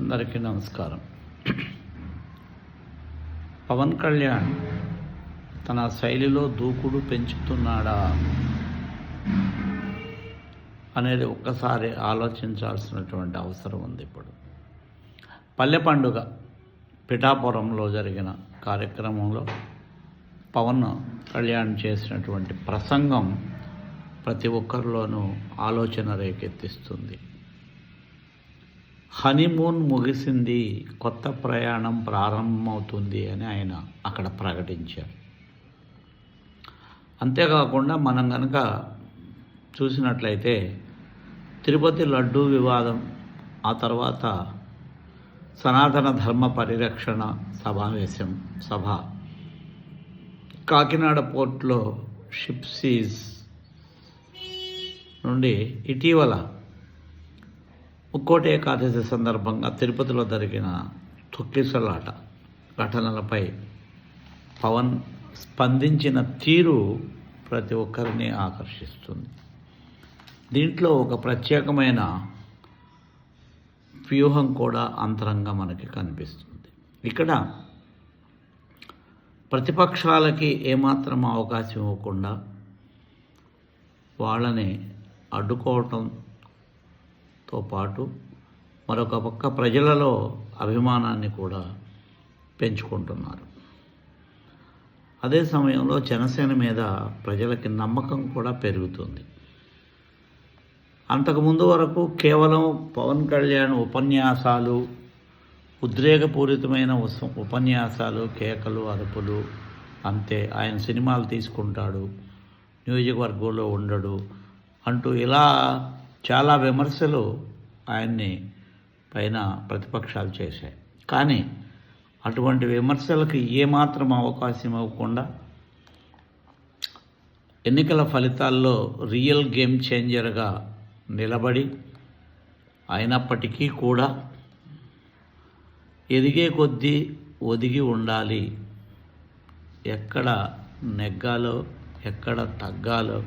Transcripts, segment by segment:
అందరికీ నమస్కారం. పవన్ కళ్యాణ్ తన శైలిలో దూకుడు పెంచుతున్నాడా అనేది ఒక్కసారి ఆలోచించాల్సినటువంటి అవసరం ఉంది ఇప్పుడు. పల్లె పండుగ పిఠాపురంలో జరిగిన కార్యక్రమంలో పవన్ కళ్యాణ్ చేసినటువంటి ప్రసంగం ప్రతి ఒక్కరిలోనూ ఆలోచన రేకెత్తిస్తుంది. హనీమూన్ ముగిసింది కొత్త ప్రయాణం ప్రారంభమవుతుంది అని ఆయన అక్కడ ప్రకటించారు. అంతేకాకుండా మనం కనుక చూసినట్లయితే తిరుపతి లడ్డూ వివాదం ఆ తర్వాత సనాతన ధర్మ పరిరక్షణ సమావేశం సభ కాకినాడ పోర్ట్లో షిప్సీస్ నుండి ఇటీవల ముక్కోటి ఏకాదశి సందర్భంగా తిరుపతిలో జరిగిన తొక్కిసలాట ఘటనలపై పవన్ స్పందించిన తీరు ప్రతి ఒక్కరిని ఆకర్షిస్తుంది. దీంట్లో ఒక ప్రత్యేకమైన వ్యూహం కూడా అంతరంగా మనకి కనిపిస్తుంది. ఇక్కడ ప్రతిపక్షాలకి ఏమాత్రం అవకాశం ఇవ్వకుండా వాళ్ళని అడ్డుకోవటం తో పాటు మరొక పక్క ప్రజలలో అభిమానాన్ని కూడా పెంచుకుంటున్నారు. అదే సమయంలో జనసేన మీద ప్రజలకి నమ్మకం కూడా పెరుగుతుంది. అంతకుముందు వరకు కేవలం పవన్ కళ్యాణ్ ఉపన్యాసాలు ఉద్రేకపూరితమైన ఉపన్యాసాలు కేకలు అరుపులు అంతే. ఆయన సినిమాలు తీసుకుంటాడు నియోజకవర్గంలో ఉండడు అంటూ ఇలా చాలా విమర్శలు ఆయన్ని పైన ప్రతిపక్షాలు చేశాయి. కానీ అటువంటి విమర్శలకు ఏమాత్రం అవకాశం ఇవ్వకుండా ఎన్నికల ఫలితాల్లో రియల్ గేమ్ చేంజర్గా నిలబడి అయినప్పటికీ కూడా ఎదిగే కొద్దీ ఒదిగి ఉండాలి. ఎక్కడ నెగ్గాలో ఎక్కడ తగ్గాలో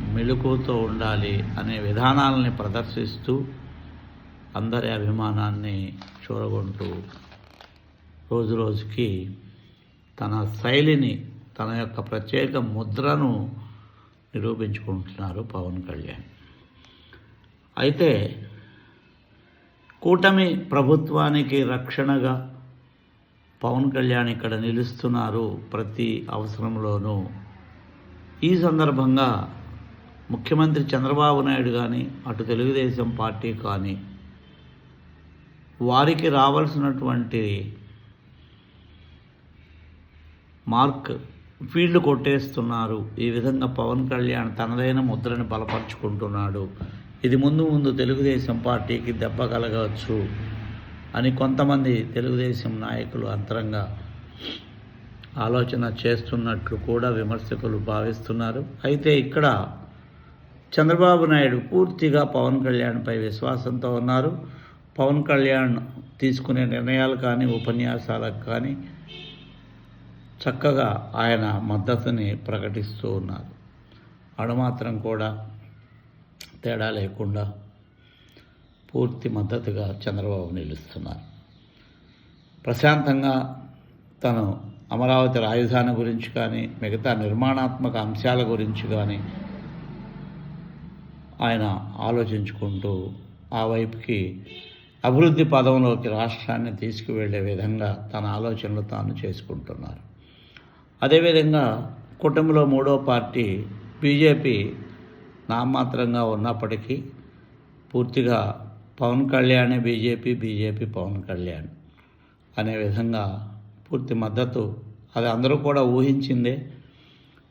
మెళుకువతో ఉండాలి అనే విధానాలని ప్రదర్శిస్తూ అందరి అభిమానాన్ని చూరగొంటూ రోజు రోజుకి తన శైలిని తన యొక్క ప్రత్యేక ముద్రను నిరూపించుకుంటున్నారు పవన్ కళ్యాణ్. అయితే కూటమి ప్రభుత్వానికి రక్షణగా పవన్ కళ్యాణ్ ఇక్కడ నిలుస్తున్నారు ప్రతి అవసరంలోనూ. ఈ సందర్భంగా ముఖ్యమంత్రి చంద్రబాబు నాయుడు కానీ అటు తెలుగుదేశం పార్టీ కానీ వారికి రావాల్సినటువంటి మార్క్ ఫీల్డ్ కొట్టేస్తున్నారు. ఈ విధంగా పవన్ కళ్యాణ్ తనదైన ముద్రని బలపరుచుకుంటున్నాడు. ఇది ముందు ముందు తెలుగుదేశం పార్టీకి దెబ్బ కలగవచ్చు అని కొంతమంది తెలుగుదేశం నాయకులు అంతరంగా ఆలోచన చేస్తున్నట్లు కూడా విమర్శకులు భావిస్తున్నారు. అయితే ఇక్కడ చంద్రబాబు నాయుడు పూర్తిగా పవన్ కళ్యాణ్పై విశ్వాసంతో ఉన్నారు. పవన్ కళ్యాణ్ తీసుకునే నిర్ణయాలు కానీ ఉపన్యాసాలకు కానీ చక్కగా ఆయన మద్దతుని ప్రకటిస్తూ ఉన్నారు. అణుమాత్రం కూడా తేడా లేకుండా పూర్తి మద్దతుగా చంద్రబాబు నిలుస్తున్నారు. ప్రశాంతంగా తను అమరావతి రాజధాని గురించి కానీ మిగతా నిర్మాణాత్మక అంశాల గురించి కానీ ఆయన ఆలోచించుకుంటూ ఆ వైపుకి అభివృద్ధి పదంలోకి రాష్ట్రాన్ని తీసుకువెళ్ళే విధంగా తన ఆలోచనలు తాను చేసుకుంటున్నారు. అదేవిధంగా కుటుంబంలో మూడో పార్టీ బీజేపీ నామాత్రంగా ఉన్నప్పటికీ పూర్తిగా పవన్ కళ్యాణ్ బీజేపీ బీజేపీ పవన్ కళ్యాణ్ అనే విధంగా పూర్తి మద్దతు అది అందరూ కూడా ఊహించిందే.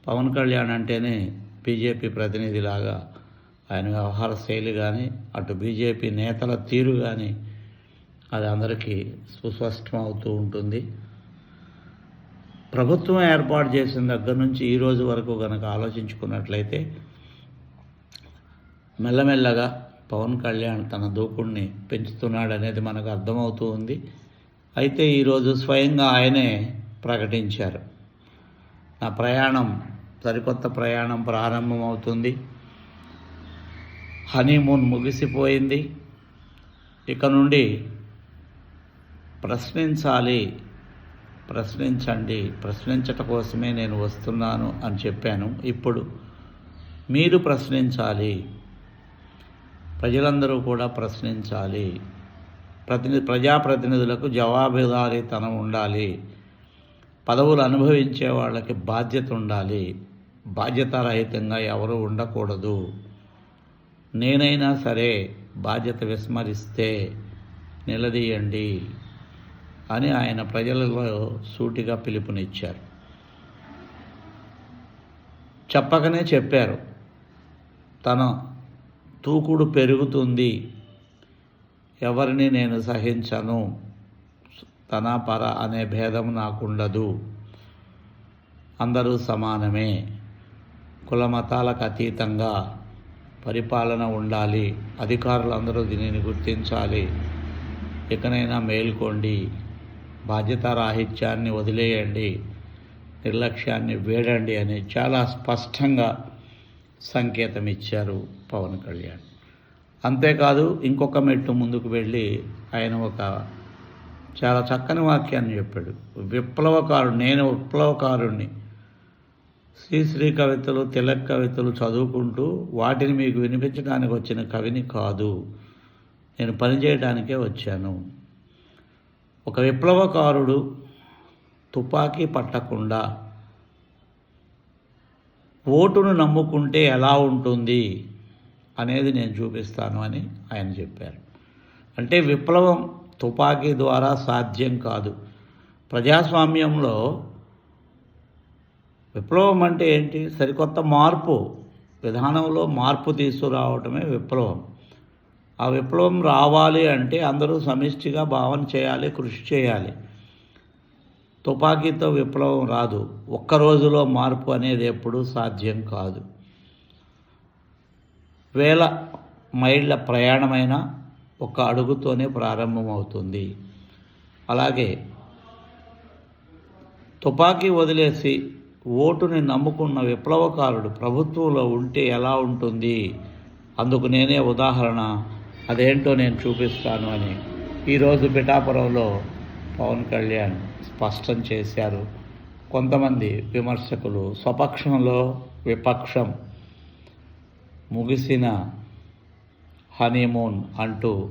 పవన్ కళ్యాణ్ అంటేనే బీజేపీ ప్రతినిధిలాగా ఆయన వ్యవహార శైలి కానీ అటు బీజేపీ నేతల తీరు కానీ అది అందరికీ సుస్పష్టం అవుతూ ఉంటుంది. ప్రభుత్వం ఏర్పాటు చేసిన దగ్గర నుంచి ఈ రోజు వరకు కనుక ఆలోచించుకున్నట్లయితే మెల్లమెల్లగా పవన్ కళ్యాణ్ తన దూకుడిని పెంచుతున్నాడు అనేది మనకు అర్థమవుతూ ఉంది. అయితే ఈరోజు స్వయంగా ఆయనే ప్రకటించారు. నా ప్రయాణం సరికొత్త ప్రయాణం ప్రారంభమవుతుంది. హనీమూన్ ముగిసిపోయింది. ఇక నుండి ప్రశ్నించాలి. ప్రశ్నించండి. ప్రశ్నించట కోసమే నేను వస్తున్నాను అని చెప్పాను. ఇప్పుడు మీరు ప్రశ్నించాలి. ప్రజలందరూ కూడా ప్రశ్నించాలి. ప్రతిని ప్రజాప్రతినిధులకు జవాబుదారీతనం ఉండాలి. పదవులు అనుభవించే వాళ్ళకి బాధ్యత ఉండాలి. బాధ్యతారహితంగా ఎవరు ఉండకూడదు. నేనైనా సరే బాధ్యత విస్మరిస్తే నిలదీయండి అని ఆయన ప్రజలలో సూటిగా పిలుపునిచ్చారు. చెప్పకనే చెప్పారు. తన తూకుడు పెరుగుతుంది. ఎవరిని నేను సహించను. తన పర అనే భేదం నాకుండదు. అందరూ సమానమే. కులమతాలకు అతీతంగా పరిపాలన ఉండాలి. అధికారులందరూ దీనిని గుర్తించాలి. ఇకనైనా మేల్కోండి. బాధ్యతారాహిత్యాన్ని వదిలేయండి. నిర్లక్ష్యాన్ని వేడండి అని చాలా స్పష్టంగా సంకేతం ఇచ్చారు పవన్ కళ్యాణ్. అంతేకాదు ఇంకొక మెట్టు ముందుకు వెళ్ళి ఆయన ఒక చాలా చక్కని వాక్యాన్ని చెప్పాడు. విప్లవకారుడు నేను విప్లవకారుణ్ణి. శ్రీశ్రీ కవితలు తిలక్ కవితలు చదువుకుంటూ వాటిని మీకు వినిపించడానికి వచ్చిన కవిని కాదు. నేను పనిచేయడానికే వచ్చాను. ఒక విప్లవకారుడు తుపాకీ పట్టకుండా ఓటును నమ్ముకుంటే ఎలా ఉంటుంది అనేది నేను చూపిస్తాను అని ఆయన చెప్పారు. అంటే విప్లవం తుపాకీ ద్వారా సాధ్యం కాదు. ప్రజాస్వామ్యంలో విప్లవం అంటే ఏంటి? సరికొత్త మార్పు. విధానంలో మార్పు తీసుకురావటమే విప్లవం. ఆ విప్లవం రావాలి అంటే అందరూ సమిష్టిగా భావన చేయాలి కృషి చేయాలి. తుపాకీతో విప్లవం రాదు. ఒక్క రోజులో మార్పు అనేది ఎప్పుడూ సాధ్యం కాదు. వేల మైళ్ళ ప్రయాణమైన ఒక అడుగుతోనే ప్రారంభమవుతుంది. అలాగే తుపాకీ వదిలేసి ఓటుని నమ్ముకున్న విప్లవకారుడు ప్రభుత్వంలో ఉంటే ఎలా ఉంటుంది? అందుకు నేనే ఉదాహరణ. అదేంటో నేను చూపిస్తాను అని. ఈరోజు పిఠాపురంలో పవన్ కళ్యాణ్ స్పష్టం చేశారు. కొంతమంది విమర్శకులు స్వపక్షంలో విపక్షం ముగిసిన హనీమూన్ అంటూ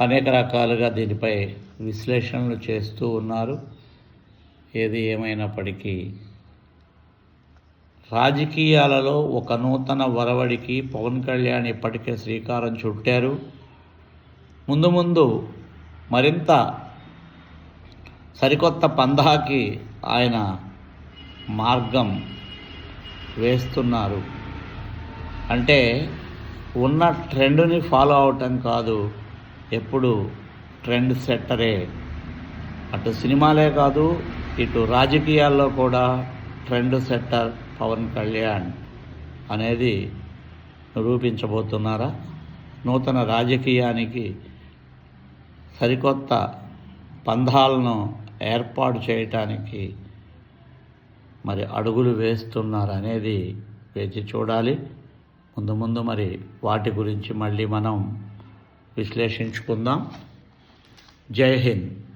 అనేక రకాలుగా దీనిపై విశ్లేషణలు చేస్తూ ఉన్నారు. ఏది ఏమైనప్పటికీ రాజకీయాలలో ఒక నూతన వరవడికి పవన్ కళ్యాణ్ ఇప్పటికే శ్రీకారం చుట్టారు. ముందు ముందు మరింత సరికొత్త పందాకి ఆయన మార్గం వేస్తున్నారు. అంటే ఉన్న ట్రెండ్ని ఫాలో అవటం కాదు ఎప్పుడు ట్రెండ్ సెట్టరే. అటు సినిమాలే కాదు ఇటు రాజకీయాల్లో కూడా ట్రెండ్ సెట్టర్ పవన్ కళ్యాణ్ అనేది నిరూపించబోతున్నారా? నూతన రాజకీయానికి సరికొత్త పంధాలను ఏర్పాటు చేయటానికి మరి అడుగులు వేస్తున్నారు అనేది వేచి చూడాలి. ముందు ముందు మరి వాటి గురించి మళ్ళీ మనం విశ్లేషించుకుందాం. జై హింద్.